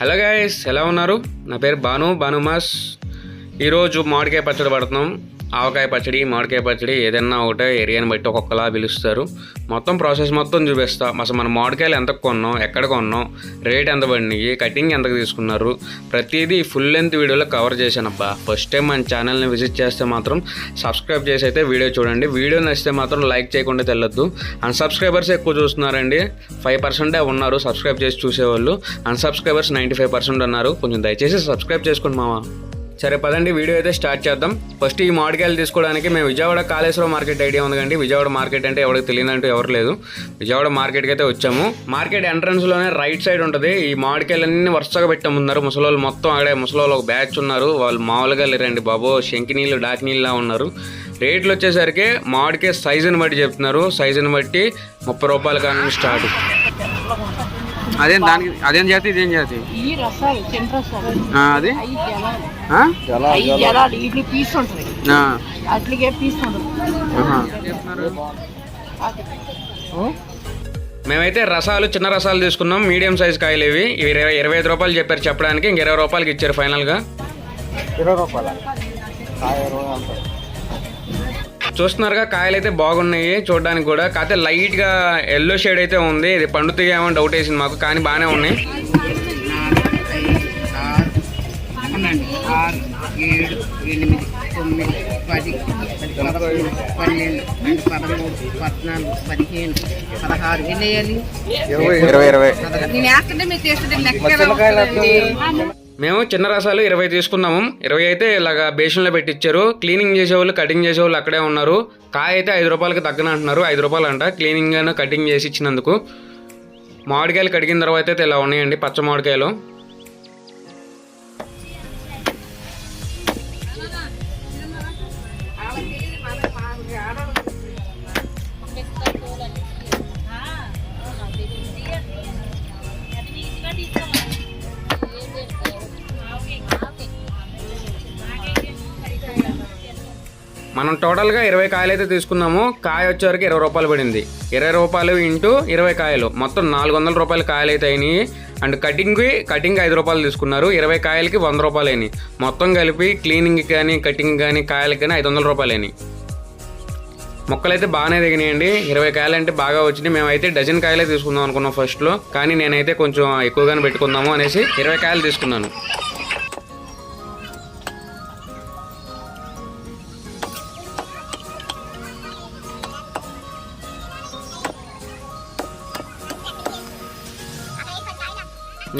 Hello guys ఎలా ఉన్నారు? నా పేరు భాను భానుమాస్ ఈరోజు మామిడికాయ పచ్చడి పడుతున్నాం. ఆవకాయ పచ్చడి మామిడికాయ పచ్చడి ఏదైనా ఒకటే ఏరియాని బట్టి ఒక్కొక్కలా పిలుస్తారు. మొత్తం ప్రాసెస్ మొత్తం చూపిస్తా. అసలు మన మామిడికాయలు ఎంత కొన్నాం ఎక్కడ కొన్నాం రేట్ ఎంత పడినాయి కటింగ్ ఎంతకు తీసుకున్నారు ప్రతిదీ ఫుల్ లెంత్ వీడియోలో కవర్ చేశానబ్బా ఫస్ట్ టైం మన ఛానల్ని విజిట్ చేస్తే మాత్రం సబ్స్క్రైబ్ చేసి అయితే వీడియో చూడండి. వీడియో నచ్చితే మాత్రం లైక్ చేయకుండా తెల్లొద్దు. అన్సబ్స్క్రైబర్స్ ఎక్కువ చూస్తున్నారండి. ఫైవ్ పర్సెంటే ఉన్నారు సబ్స్క్రైబ్ చేసి చూసేవాళ్ళు. అన్సబ్స్క్రైబర్స్ నైంటీ ఫైవ్ పర్సెంట్ ఉన్నారు కొంచెం దయచేసి సబ్స్క్రైబ్ చేసుకోండి మామ. సరే పదండి వీడియో అయితే స్టార్ట్ చేద్దాం. ఫస్ట్ ఈ మామిడికాయలు తీసుకోవడానికి మేము విజయవాడ కాళేశ్వరం మార్కెట్ ఐడియా ఉంది విజయవాడ మార్కెట్ అంటే ఎవరికి తెలియదంటూ ఎవరు లేదు. విజయవాడ మార్కెట్కి అయితే వచ్చాము. మార్కెట్ ఎంట్రన్స్లోనే రైట్ సైడ్ ఉంటుంది. ఈ మామిడికాయలన్నీ వరుసగా పెట్టాము ఉన్నారు ముసలోళ్ళు మొత్తం అక్కడే ముసలోళ్ళు ఒక బ్యాచ్ ఉన్నారు. వాళ్ళు మామూలుగా లేరండి బాబో. శంకి నీళ్ళు డాక్ నీళ్ళలా ఉన్నారు. రేట్లు వచ్చేసరికి మామిడికాయ సైజుని బట్టి చెప్తున్నారు. సైజుని బట్టి ముప్పై రూపాయల కానీ స్టార్ట్ అదేం దానికి అదేం జాతి ఇదేం జాతి ఈ రసాలు చిన్న రసాలు. ఆ, అది? ఐదు జలాలు ఆ? ఐదు జలాలు ఇడ్లీ పీస్ ఉంటుంది. ఆ. అట్లకే పీస్ ఉంటుంది. ఆహా. అది. మేమైతే రసాలు చిన్న రసాలు తీసుకున్నాం. మీడియం సైజ్ కాయలు ఇవి. ఇవి ఇరవై ఇరవై ఐదు రూపాయలు చెప్పారు చెప్పడానికి. ఇంక ఇరవై రూపాయలకి ఇచ్చారు ఫైనల్గా. ఇరవై రూపాయల? కాయ ఇరవై అంటారు. చూస్తున్నారుగా కాయలు అయితే బాగున్నాయి చూడడానికి కూడా కాకపోతే లైట్గా ఎల్లో షేడ్ అయితే ఉంది ఇది పండుతాయేమో డౌట్ వేసింది మాకు కానీ బాగానే ఉన్నాయి పది పదకొండు పన్నెండు పదమూడు పద్నాలుగు పదిహేను పదహారు ఎన్ని వేయాలి ఇరవై ఇరవై ఇరవై నేను వేస్తుంటే మీరు చేస్తుంటే లెక్క మేము చిన్న రసాలు ఇరవై తీసుకున్నాము. ఇరవై అయితే ఇలాగా బేషన్లో పెట్టించారు క్లీనింగ్ చేసేవాళ్ళు కటింగ్ చేసేవాళ్ళు అక్కడే ఉన్నారు. కాయ అయితే ఐదు రూపాయలకి తగ్గన అంటున్నారు. ఐదు రూపాయలు అంట క్లీనింగ్ కటింగ్ చేసి ఇచ్చినందుకు. మామిడికాయలు కడిగిన తర్వాత అయితే ఇలా ఉన్నాయండి. పచ్చ మామిడికాయలు. మనం టోటల్గా ఇరవై కాయలు అయితే తీసుకున్నాము. కాయ వచ్చేవరకు ఇరవై రూపాయలు పడింది. ఇరవై రూపాయలు ఇంటూ ఇరవై కాయలు. మొత్తం నాలుగు వందల రూపాయల కాయలు అయితే అయినాయి. అండ్ కటింగ్కి కటింగ్ ఐదు రూపాయలు తీసుకున్నారు. ఇరవై కాయలకి వంద రూపాయలు అయినాయి. మొత్తం కలిపి క్లీనింగ్ కానీ కటింగ్ కానీ కాయలకి కానీ ఐదు వందల రూపాయలు అయినాయి. మొక్కలు అయితే బాగానే దిగినాయండి ఇరవై కాయలు అంటే బాగా వచ్చినాయి. మేమైతే డజన్ కాయలే తీసుకుందాం అనుకున్నాం ఫస్ట్లో కానీ నేనైతే కొంచెం ఎక్కువగానే పెట్టుకుందాము అనేసి ఇరవై కాయలు తీసుకున్నాను.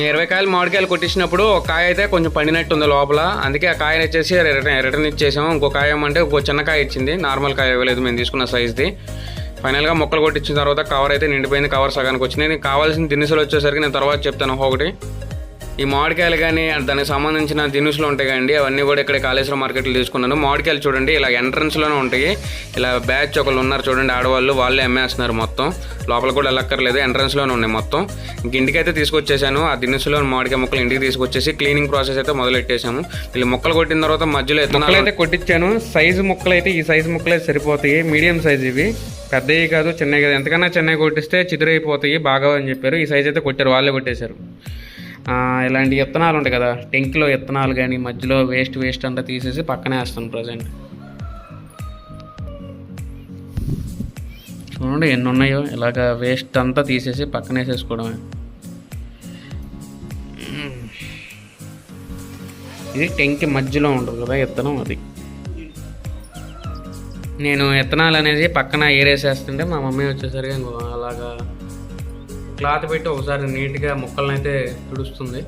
ఇరవై కాయలు మామిడికాయలు కొట్టించినప్పుడు ఒక కాయ అయితే కొంచెం పండినట్టు ఉంది లోపల. అందుకే ఆ కాయని వచ్చేసి రిటర్న్ రిటర్న్ ఇచ్చేసాము. ఇంకో కాయ ఏమంటే ఇంకో చిన్న కాయ ఇచ్చింది. నార్మల్ కాయ ఇవ్వలేదు మేము తీసుకున్న సైజ్ది. ఫైనల్గా మొక్కలు కొట్టించిన తర్వాత కవర్ అయితే నిండిపోయింది కవర్ సగానికి వచ్చింది. నేను కావాల్సిన దినుసులు వచ్చేసరికి నేను తర్వాత చెప్తాను ఒకటి ఈ మామిడికాయలు కానీ దానికి సంబంధించిన దినుసులు ఉంటాయి కానీ అవన్నీ కూడా ఇక్కడ కాళేశ్వరం మార్కెట్లో తీసుకున్నాను. మామిడికాయలు చూడండి ఇలా ఎంట్రన్స్లోనే ఉంటాయి. ఇలా బ్యాచ్ ఒకళ్ళు ఉన్నారు చూడండి ఆడవాళ్ళు వాళ్ళే అమ్మేస్తున్నారు మొత్తం. లోపల కూడా వెళ్ళక్కర్లేదు ఎంట్రన్స్లోనే ఉన్నాయి మొత్తం. ఇంక ఇంటికైతే తీసుకొచ్చేసాను. ఆ దినుసులో మామిడికాయ మొక్కలు ఇంటికి తీసుకొచ్చేసి క్లీనింగ్ ప్రాసెస్ అయితే మొదలెట్టేసాము వీళ్ళు మొక్కలు కొట్టిన తర్వాత మధ్యలో మొక్కలు అయితే కొట్టించాను సైజు మొక్కలు అయితే ఈ సైజు మొక్కలే అయితే సరిపోతాయి. మీడియం సైజ్ ఇవి. పెద్దవి కాదు చిన్నవి కాదు. ఎంతకన్నా చిన్నవి కొట్టిస్తే చిదురైపోతాయి బాగా అని చెప్పారు. ఈ సైజ్ అయితే కొట్టారు వాళ్ళే కొట్టేశారు. ఇలాంటి విత్తనాలు ఉంటాయి కదా టెంక్లో విత్తనాలు కానీ మధ్యలో వేస్ట్ వేస్ట్ అంతా తీసేసి పక్కనే వేస్తాను ప్రజెంట్ చూడండి ఎన్ని ఉన్నాయో ఇలాగ వేస్ట్ అంతా తీసేసి పక్కన వేసేసుకోవడమే. ఇది టెంక్ మధ్యలో ఉంటుంది కదా విత్తనం అది. నేను విత్తనాలు అనేది పక్కన ఏరేసేస్తుంటే మా మమ్మీ వచ్చేసరికి ఇంకో అలాగా క్లాత్ పెట్టి ఒకసారి నీట్గా ముక్కలను అయితే తుడుస్తుంది.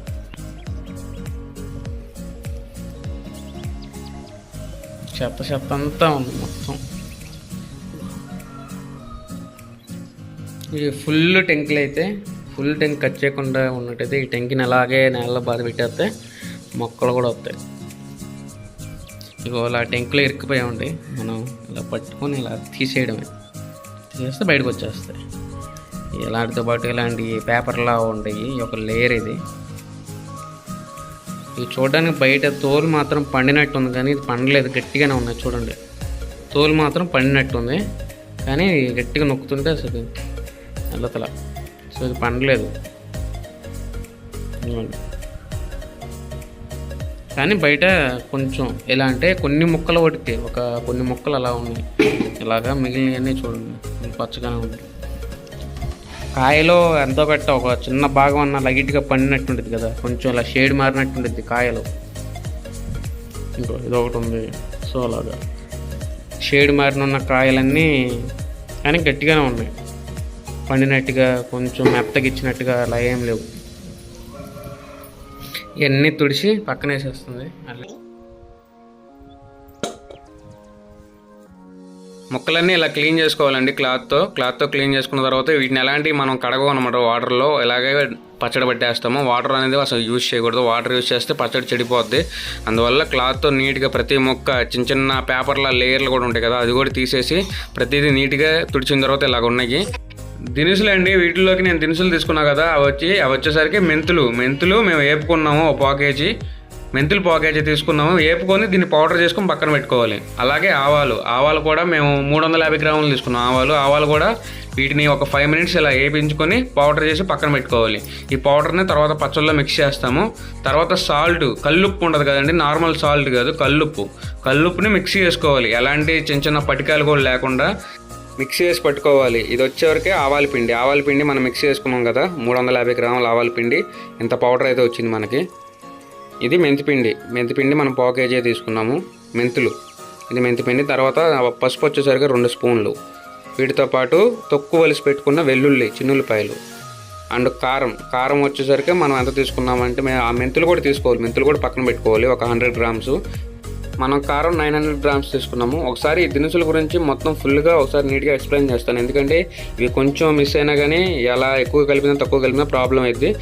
చెత్త చెత్త అంతా ఉంది మొత్తం. ఇది ఫుల్ టెంకులు అయితే ఫుల్ టెంక్ కట్ చేయకుండా ఉన్నట్టయితే ఈ టెంకిని అలాగే నేలలో బాధ పెట్టేస్తే మొక్కలు కూడా వస్తాయి. ఇగో అలా టెంకులు ఇరుక్కుపోయామండి. మనం ఇలా పట్టుకొని ఇలా తీసేయడమే. తీసేస్తే బయటకు వచ్చేస్తాయి. ఇలాంటితో పాటు ఇలాంటి పేపర్లా ఉంటాయి. ఈ ఒక లేయర్ ఇది. ఇది చూడడానికి బయట తోలు మాత్రం పండినట్టు ఉంది కానీ ఇది పండలేదు గట్టిగానే ఉన్నాయి చూడండి. తోలు మాత్రం పండినట్టు ఉంది కానీ గట్టిగా నొక్కుతుంటే అసలు అల్లతల సో ఇది పండలేదు. కానీ బయట కొంచెం ఎలా అంటే కొన్ని ముక్కలు పడితే ఒక కొన్ని ముక్కలు అలా ఉన్నాయి. ఇలాగా మిగిలినవన్నీ చూడండి. పచ్చగానే ఉంది కాయలో ఎంతో గట్ట ఒక చిన్న భాగం అన్న లైట్గా పండినట్టుంటుంది కదా. కొంచెం ఇలా షేడ్ మారినట్టుంటుంది కాయలో. ఇంకో ఇది ఒకటి ఉంది సో అలాగా షేడ్ మారిన ఉన్న కాయలన్నీ కానీ గట్టిగానే ఉన్నాయి. పండినట్టుగా కొంచెం మెత్తగా ఇచ్చినట్టుగా అలా ఏం లేవు. ఇవన్నీ తుడిచి పక్కన వేసేస్తుంది అట్లా ముక్కలన్నీ ఇలా క్లీన్ చేసుకోవాలండి క్లాత్తో. క్లాత్తో క్లీన్ చేసుకున్న తర్వాత వీటిని ఎలాంటి మనం కడగమన్నమాట వాటర్లో. ఇలాగే పచ్చడి పట్టేస్తాము వాటర్ అనేది అసలు యూజ్ చేయకూడదు. వాటర్ యూజ్ చేస్తే పచ్చడి చెడిపోద్ది. అందువల్ల క్లాత్తో నీట్గా ప్రతి మొక్క చిన్న చిన్న పేపర్ల లేయర్లు కూడా ఉంటాయి కదా అది కూడా తీసేసి ప్రతిదీ నీట్గా తుడిచిన తర్వాత ఇలాగ ఉన్నాయి. దినుసులు అండి వీటిలోకి నేను దినుసులు తీసుకున్నా కదా అవి వచ్చి అవి వచ్చేసరికి మెంతులు. మెంతులు మేము వేపుకున్నాము ఒక పావు కేజీ. మెంతులు పావు కేజీ తీసుకున్నాము. వేపుకొని దీన్ని పౌడర్ చేసుకొని పక్కన పెట్టుకోవాలి. అలాగే ఆవాలు. ఆవాలు కూడా మేము మూడు వందల యాభై గ్రాములు తీసుకున్నాం. ఆవాలు. ఆవాలు కూడా వీటిని ఒక ఫైవ్ మినిట్స్ ఇలా వేపించుకొని పౌడర్ చేసి పక్కన పెట్టుకోవాలి. ఈ పౌడర్ని తర్వాత పచ్చళ్ళలో మిక్స్ చేస్తాము. తర్వాత సాల్ట్. కల్లుప్పు ఉండదు కదండి. నార్మల్ సాల్ట్ కాదు కల్లుప్పు. కల్లుప్పుని మిక్స్ చేసుకోవాలి. ఎలాంటి చిన్న చిన్న పటికాలు కూడా లేకుండా మిక్స్ చేసి పట్టుకోవాలి. ఇది వచ్చేవరకే ఆవాల పిండి. ఆవాల పిండి మనం మిక్స్ చేసుకున్నాం కదా. మూడు వందల యాభై గ్రాముల ఆవాల పిండి. ఇంత పౌడర్ అయితే వచ్చింది మనకి. ఇది మెంతిపిండి. మెంతిపిండి మనం పావు కేజీ తీసుకున్నాము. మెంతులు. ఇది మెంతిపిండి. తర్వాత పసుపు వచ్చేసరికి రెండు స్పూన్లు. వీటితో పాటు తొక్కు వలిసి పెట్టుకున్న వెల్లుల్లి చిన్నుల్లిపాయలు అండ్ కారం. కారం వచ్చేసరికి మనం ఎంత తీసుకున్నామంటే మేము ఆ మెంతులు కూడా తీసుకోవాలి. మెంతులు కూడా పక్కన పెట్టుకోవాలి. ఒక హండ్రెడ్ గ్రామ్స్. మనం కారం నైన్ హండ్రెడ్ గ్రామ్స్ తీసుకున్నాము. ఒకసారి దినుసుల గురించి మొత్తం ఫుల్గా ఒకసారి నీట్గా ఎక్స్ప్లెయిన్ చేస్తాను. ఎందుకంటే ఇవి కొంచెం మిస్ అయినా కానీ ఎలా ఎక్కువ కలిపినా తక్కువ కలిపినా ప్రాబ్లం అయింది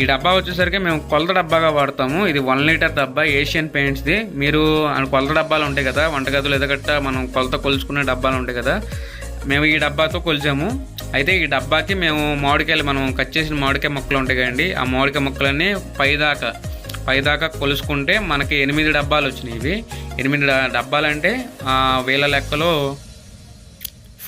ఈ డబ్బా వచ్చేసరికి మేము కొలత డబ్బాగా వాడతాము. ఇది వన్ లీటర్ డబ్బా ఏషియన్ పెయింట్స్ది మీరు ఆ కొలత డబ్బాలు ఉంటాయి కదా వంటగదులు ఎదగట్ట మనం కొలత కొలుచుకునే డబ్బాలు ఉంటాయి కదా మేము ఈ డబ్బాతో కొలిచాము. అయితే ఈ డబ్బాకి మేము మామిడికాయలు మనం కట్ చేసిన మామిడికాయ మొక్కలు ఉంటాయి కదండి ఆ మామిడికాయ మొక్కలన్నీ పైదాకా పైదాకా కొలుసుకుంటే మనకి ఎనిమిది డబ్బాలు వచ్చినాయి ఇవి. ఎనిమిది డబ్బాలంటే వేల లెక్కలో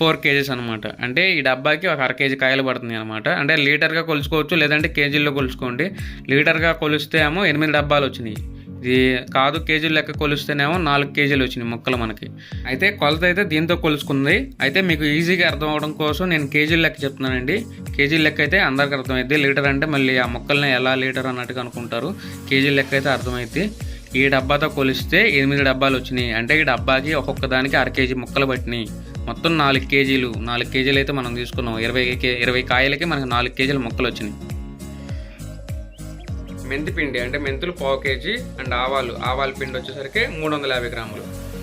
ఫోర్ కేజీస్ అనమాట అంటే ఈ డబ్బాకి ఒక అర కేజీ కాయలు పడుతుంది అనమాట అంటే లీటర్గా కొలుచుకోవచ్చు లేదంటే కేజీల్లో కొలుచుకోండి. లీటర్గా కొలిస్తే ఏమో ఎనిమిది డబ్బాలు వచ్చినాయి. ఇది కాదు కేజీలు లెక్క కొలిస్తేనేమో నాలుగు కేజీలు వచ్చినాయి మొక్కలు మనకి. అయితే కొలత అయితే దీంతో కొలుసుకుంది. అయితే మీకు ఈజీగా అర్థం అవడం కోసం నేను కేజీల లెక్క చెప్తున్నానండి. కేజీల లెక్క అయితే అందరికి అర్థమైంది లీటర్ అంటే మళ్ళీ ఆ మొక్కల్ని ఎలా లీటర్ అన్నట్టుగా అనుకుంటారు. కేజీలు లెక్క అయితే అర్థమైంది ఈ డబ్బాతో కొలిస్తే ఎనిమిది డబ్బాలు వచ్చినాయి. అంటే ఈ డబ్బాకి ఒక్కొక్క దానికి అర కేజీ ముక్కలు పట్టినాయి. మొత్తం నాలుగు కేజీలు నాలుగు కేజీలు అయితే మనం తీసుకున్నాం. ఇరవై కే ఇరవై కాయలకి మనకు నాలుగు కేజీల మొక్కలు వచ్చినాయి. మెంతి పిండి అంటే మెంతులు పావు కేజీ అండ్ ఆవాలు. ఆవాల పిండి వచ్చేసరికి మూడు వందల యాభై గ్రాములు.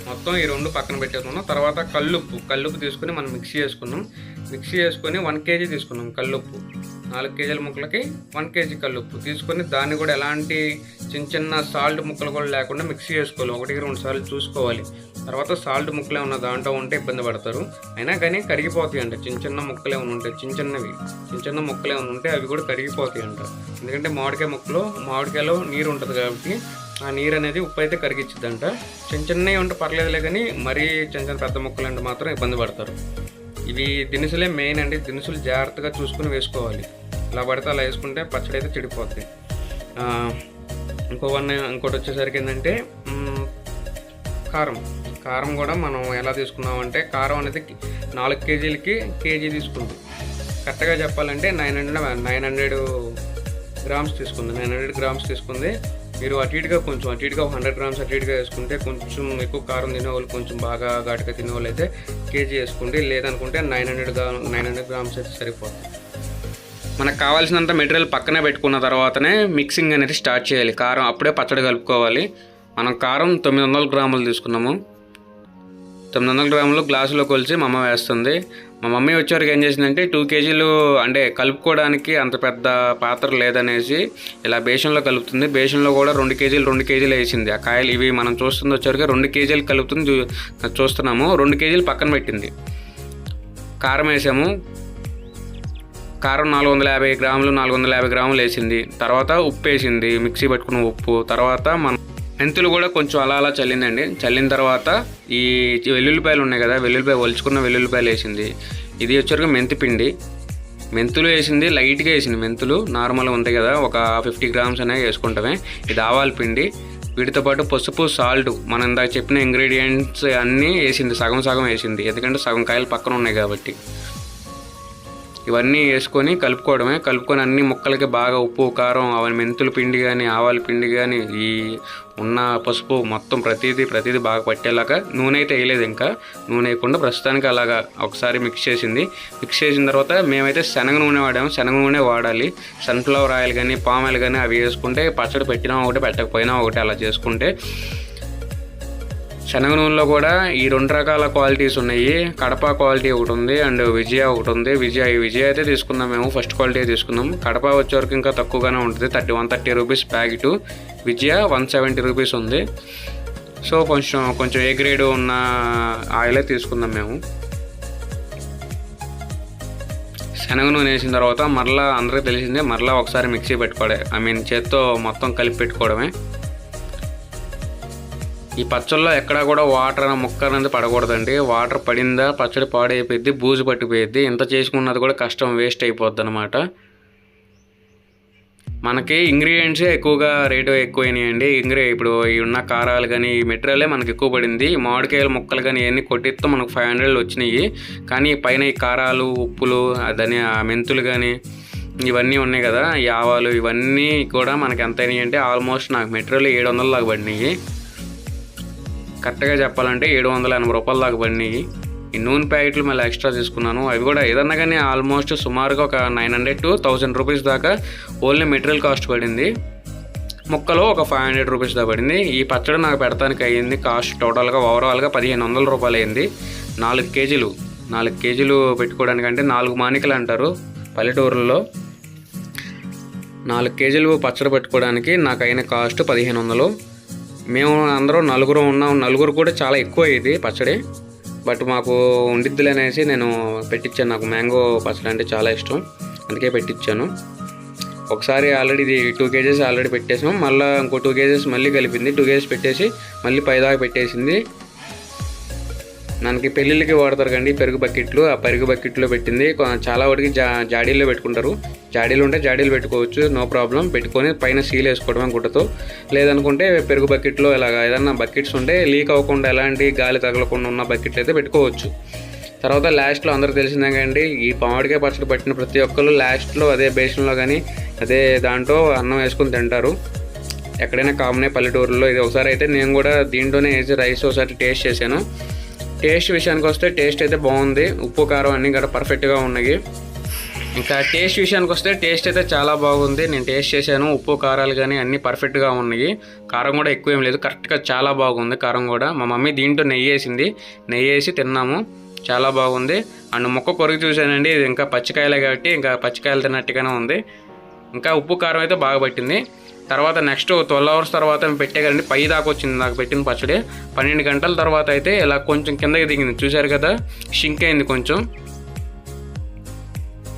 మొత్తం ఈ రెండు పక్కన పెట్టేసుకున్నాం. తర్వాత కల్లుప్పు. కల్లుప్పు తీసుకుని మనం మిక్సీ చేసుకున్నాం. మిక్సీ చేసుకొని వన్ కేజీ తీసుకున్నాం కల్లుప్పు. నాలుగు కేజీల ముక్కలకి వన్ కేజీ కల్లుప్పు. తీసుకొని దాన్ని కూడా ఎలాంటి చిన్న చిన్న సాల్ట్ ముక్కలు కూడా లేకుండా మిక్సీ చేసుకోవాలి. ఒకటికి రెండు సార్లు చూసుకోవాలి. తర్వాత సాల్ట్ ముక్కలు ఉన్న దాంట్లో ఉంటే ఇబ్బంది పడతారు. అయినా కానీ కరిగిపోతాయి అంట. చిన్న చిన్న ముక్కలు ఏమైనా ఉంటాయి. చిన్న చిన్నవి. చిన్న చిన్న ముక్కలు ఏమైనా ఉంటే అవి కూడా కరిగిపోతాయి అంట. ఎందుకంటే మామిడికాయ ముక్కలో మామిడికాయలో నీరు ఉంటుంది కాబట్టి ఆ నీరు అనేది ఉప్పు అయితే కరిగిచ్చిద్దంట. చిన్న చిన్నవి ఉంటే పర్లేదులే కానీ మరీ చిన్న చిన్న పెద్ద ముక్కలు అంటే మాత్రం ఇబ్బంది పడతారు. ఇవి దినుసులే మెయిన్ అండి. దినుసులు జాగ్రత్తగా చూసుకుని వేసుకోవాలి. ఇలా పడితే అలా వేసుకుంటే పచ్చడి అయితే చెడిపోతుంది ఇంకో వన్ ఇంకోటి వచ్చేసరికి ఏంటంటే కారం. కారం కూడా మనం ఎలా తీసుకున్నామంటే కారం అనేది నాలుగు కేజీలకి కేజీ తీసుకుంది. కరెక్ట్గా చెప్పాలంటే nine hundred nine hundred grams తీసుకుంది. నైన్ హండ్రెడ్ గ్రామ్స్ తీసుకుంది. మీరు అటు ఇటుగా కొంచెం అటు ఇటుగా ఒక హండ్రెడ్ గ్రామ్స్ అటు ఇటుగా వేసుకుంటే కొంచెం ఎక్కువ కారం తినేవాళ్ళు కొంచెం బాగా ఘాటుగా తినేవాళ్ళు అయితే కేజీ వేసుకుంటే లేదనుకుంటే nine hundred nine hundred grams అయితే సరిపోతుంది మనకు కావాల్సినంత మెటీరియల్ పక్కనే పెట్టుకున్న తర్వాతనే మిక్సింగ్ అనేది స్టార్ట్ చేయాలి. కారం అప్పుడే పచ్చడి కలుపుకోవాలి. మనం కారం తొమ్మిది వందల గ్రాములు తీసుకున్నాము. తొమ్మిది వందల గ్రాములు గ్లాసులో కొలిచి మా అమ్మ వేస్తుంది. మా మమ్మీ వచ్చేవరకు ఏం చేసిందంటే టూ కేజీలు అంటే కలుపుకోవడానికి అంత పెద్ద పాత్ర లేదనేసి ఇలా బేషన్లో కలుపుతుంది. బేషన్లో కూడా రెండు కేజీలు రెండు కేజీలు వేసింది. ఆ కాయలు ఇవి మనం చూస్తుంది వచ్చేవరకు రెండు కేజీలు కలుపుతుంది చూ- చూస్తున్నాము. రెండు కేజీలు పక్కన పెట్టింది. కారం వేసాము. కారం నాలుగు వందల యాభై గ్రాములు నాలుగు వందల యాభై గ్రాములు వేసింది. తర్వాత ఉప్పు వేసింది. మిక్సీ పట్టుకున్న ఉప్పు. తర్వాత మనం మెంతులు కూడా కొంచెం అలా అలా చల్లిందండి. చల్లిన తర్వాత ఈ వెల్లుల్లిపాయలు ఉన్నాయి కదా వెల్లుల్లిపాయ ఒలుచుకున్న వెల్లుల్లిపాయలు వేసింది. ఇది వచ్చరికి మెంతి పిండి. మెంతులు వేసింది లైట్గా వేసింది మెంతులు. నార్మల్గా ఉంటాయి కదా ఒక ఫిఫ్టీ గ్రామ్స్ అనేవి వేసుకుంటామే. ఇది ఆవాల పిండి. వీటితో పాటు పసుపు సాల్ట్ మనం ఇందాక చెప్పిన ఇంగ్రీడియంట్స్ అన్నీ వేసింది సగం సగం వేసింది. ఎందుకంటే సగం కాయలు పక్కన ఉన్నాయి కాబట్టి. ఇవన్నీ వేసుకొని కలుపుకోవడమే. కలుపుకొని అన్ని ముక్కలకి బాగా ఉప్పు కారం అవన్నీ మెంతుల పిండి కానీ ఆవాల పిండి కానీ ఈ ఉన్న పసుపు మొత్తం ప్రతిదీ ప్రతిదీ బాగా పట్టేలాగా నూనె అయితే వేయలేదు ఇంకా. నూనె వేయకుండా ప్రస్తుతానికి అలాగా ఒకసారి మిక్స్ చేసింది. మిక్స్ చేసిన తర్వాత మేమైతే శనగ నూనె వాడాము. శనగ నూనె వాడాలి. సన్ఫ్లవర్ ఆయిల్ కానీ పామ్ ఆయిల్ కానీ అవి వేసుకుంటే పచ్చడి పెట్టినా ఒకటి పెట్టకపోయినా ఒకటి అలా చేసుకుంటే శనగ నూనెలో కూడా ఈ రెండు రకాల క్వాలిటీస్ ఉన్నాయి. కడప క్వాలిటీ ఒకటి ఉంది అండ్ విజయ ఒకటి ఉంది. విజయ ఈ విజయ అయితే తీసుకుందాం మేము. ఫస్ట్ క్వాలిటీ తీసుకున్నాం కడప వచ్చే వరకు ఇంకా తక్కువగానే ఉంటుంది. Thirty one thirty rupees packet Vijaya one seventy rupees ఉంది. సో కొంచెం కొంచెం ఏ గ్రేడ్ ఉన్న ఆయిలే తీసుకుందాం మేము. శనగ నూనె వేసిన తర్వాత మరలా అందరికీ తెలిసిందే మరలా ఒకసారి మిక్సీ పెట్టుకోవడే ఐ మీన్ చేత్తో మొత్తం కలిపి పెట్టుకోవడమే. ఈ పచ్చళ్ళలో ఎక్కడా కూడా వాటర్ అనే ముక్క అనేది పడకూడదండి. వాటర్ పడిందా పచ్చడి పాడైపోయింది బూజు పట్టిపోయిద్ది. ఇంత చేసుకున్నది కూడా కష్టం వేస్ట్ అయిపోద్ది అనమాట మనకి ఇంగ్రీడియంట్సే ఎక్కువగా రేటు ఎక్కువైనాయండి. ఇంగ్రీ ఇప్పుడు ఈ ఉన్న కారాలు కానీ ఈ మెటీరియలే మనకి ఎక్కువ పడింది. ఈ మామిడికాయల ముక్కలు కానీ ఇవన్నీ కొట్టిస్తే మనకు ఫైవ్ హండ్రెడ్ వచ్చినాయి. కానీ పైన ఈ కారాలు ఉప్పులు అదని ఆ మెంతులు కానీ ఇవన్నీ ఉన్నాయి కదా ఈ ఆవాలు ఇవన్నీ కూడా మనకి ఎంత అయినాయి అంటే ఆల్మోస్ట్ నాకు మెటీరియల్ ఏడు వందల దాకా పడినాయి. కరెక్ట్గా చెప్పాలంటే ఏడు వందల ఎనభై రూపాయల దాకా పడినాయి. ఈ నూనె ప్యాకెట్లు మళ్ళీ ఎక్స్ట్రా తీసుకున్నాను. అవి కూడా ఏదన్నా కానీ ఆల్మోస్ట్ సుమారుగా ఒక nine hundred to thousand rupees దాకా ఓన్లీ మెటీరియల్ కాస్ట్ పడింది. ముక్కలో ఒక ఫైవ్ హండ్రెడ్ రూపీస్ దాకా పడింది. ఈ పచ్చడి నాకు పెడతానికి అయ్యింది కాస్ట్ టోటల్గా ఓవరాల్గా పదిహేను వందల రూపాయలు అయింది నాలుగు కేజీలు నాలుగు కేజీలు పెట్టుకోవడానికంటే నాలుగు మానికలు అంటారు పల్లెటూరులో నాలుగు కేజీలు పచ్చడి పెట్టుకోవడానికి నాకు అయిన కాస్ట్ పదిహేను వందలు. మేము అందరం నలుగురు ఉన్నాం. నలుగురు కూడా చాలా ఎక్కువ ఇది పచ్చడి. బట్ మాకు ఉండిద్దులు అనేసి నేను పెట్టించాను నాకు మ్యాంగో పచ్చడి అంటే చాలా ఇష్టం. అందుకే పెట్టించాను ఒకసారి ఆల్రెడీ ఇది టూ కేజెస్ ఆల్రెడీ పెట్టేసాం. మళ్ళీ ఇంకో టూ కేజెస్ మళ్ళీ కలిపింది. టూ కేజెస్ పెట్టేసి మళ్ళీ పైదాకా పెట్టేసింది. మనకి పెళ్ళిళ్ళకి వాడతారు కండి పెరుగు బకెట్లు. ఆ పెరుగు బకెట్లో పెట్టింది. చాలా వాటికి జా జాడీల్లో పెట్టుకుంటారు. జాడీలు ఉంటే జాడీలు పెట్టుకోవచ్చు నో ప్రాబ్లం. పెట్టుకొని పైన సీల్ వేసుకోవడమే గుడ్డతో లేదనుకుంటే పెరుగు బకెట్లో ఇలాగ ఏదన్నా బకెట్స్ ఉంటే లీక్ అవ్వకుండా ఎలాంటి గాలి తగలకుండా ఉన్న బకెట్లు అయితే పెట్టుకోవచ్చు. తర్వాత లాస్ట్లో అందరూ తెలిసిందే కండి ఈ పామిడికాయ పచ్చడి పట్టిన ప్రతి ఒక్కరు లాస్ట్లో అదే బేషన్లో కానీ అదే దాంట్లో అన్నం వేసుకొని తింటారు. ఎక్కడైనా కామనే పల్లెటూరులో ఇది ఒకసారి అయితే నేను కూడా దీంట్లోనే వేసి రైస్ ఒకసారి టేస్ట్ చేశాను. టేస్ట్ విషయానికి వస్తే టేస్ట్ అయితే బాగుంది. ఉప్పు కారం అన్నీ కూడా పర్ఫెక్ట్గా ఉన్నాయి. ఇంకా టేస్ట్ విషయానికి వస్తే టేస్ట్ అయితే చాలా బాగుంది. నేను టేస్ట్ చేశాను. ఉప్పు కారాలు కానీ అన్నీ పర్ఫెక్ట్గా ఉన్నాయి. కారం కూడా ఎక్కువ ఏం లేదు. కరెక్ట్గా చాలా బాగుంది కారం కూడా. మా మమ్మీ దీంట్లో నెయ్యి వేసింది. నెయ్యి వేసి తిన్నాము. చాలా బాగుంది. అండ్ మొక్క కొరకు చూశానండి. ఇది ఇంకా పచ్చికాయలే కాబట్టి ఇంకా పచ్చికాయలు తిన్నట్టుగానే ఉంది. ఇంకా ఉప్పు కారం అయితే బాగా పట్టింది. తర్వాత నెక్స్ట్ ట్వెల్వ్ అవర్స్ తర్వాత మేము పెట్టే కదండి పై దాకా వచ్చింది నాకు పెట్టిన పచ్చడి. పన్నెండు గంటల తర్వాత అయితే ఇలా కొంచెం కిందకి దిగింది. చూశారు కదా షింక్ అయింది కొంచెం.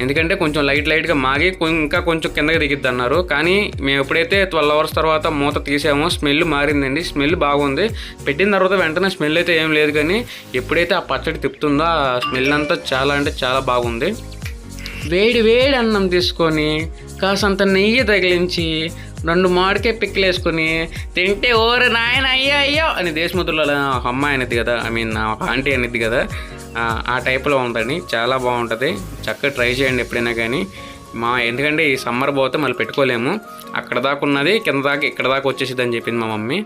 ఎందుకంటే కొంచెం లైట్ లైట్గా మాగి కొం- ఇంకా కొంచెం కిందకి దిగిద్ది అన్నారు. కానీ మేము ఎప్పుడైతే ట్వెల్వ్ అవర్స్ తర్వాత మూత తీసామో స్మెల్ మారిందండి. స్మెల్ బాగుంది. పెట్టిన తర్వాత వెంటనే స్మెల్ అయితే ఏం లేదు కానీ ఎప్పుడైతే ఆ పచ్చడి తిప్పుతుందో ఆ స్మెల్ అంతా చాలా అంటే చాలా బాగుంది. వేడి వేడి అన్నం తీసుకొని కాసంత నెయ్యి తగిలించి రెండు మామిడికాయ పిక్కలు వేసుకొని తింటే ఓరు నాయన అయ్యో అయ్యో అని దేశముద్రలో ఒక అమ్మాయి అనేది కదా ఐ మీన్ ఒక ఆంటీ అనేది కదా ఆ, టైప్లో ఉందండి చాలా బాగుంటుంది. చక్కగా ట్రై చేయండి ఎప్పుడైనా కానీ. మా ఎందుకంటే ఈ సమ్మర్ పోతే మళ్ళీ పెట్టుకోలేము. అక్కడ దాకా ఉన్నది కింద దాకా ఇక్కడ దాకా వచ్చేసిద్ది అని చెప్పింది మా మమ్మీ.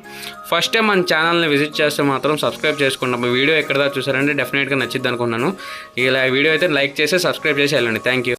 ఫస్ట్ టైం మన ఛానల్ని విజిట్ చేస్తే మాత్రం సబ్స్క్రైబ్ చేసుకుంటాం వీడియో ఎక్కడ దాకా చూసారంటే డెఫినెట్గా నచ్చిద్ది అనుకున్నాను. ఇలా వీడియో అయితే లైక్ చేసి సబ్స్క్రైబ్ చేసి వెళ్ళండి. Thank you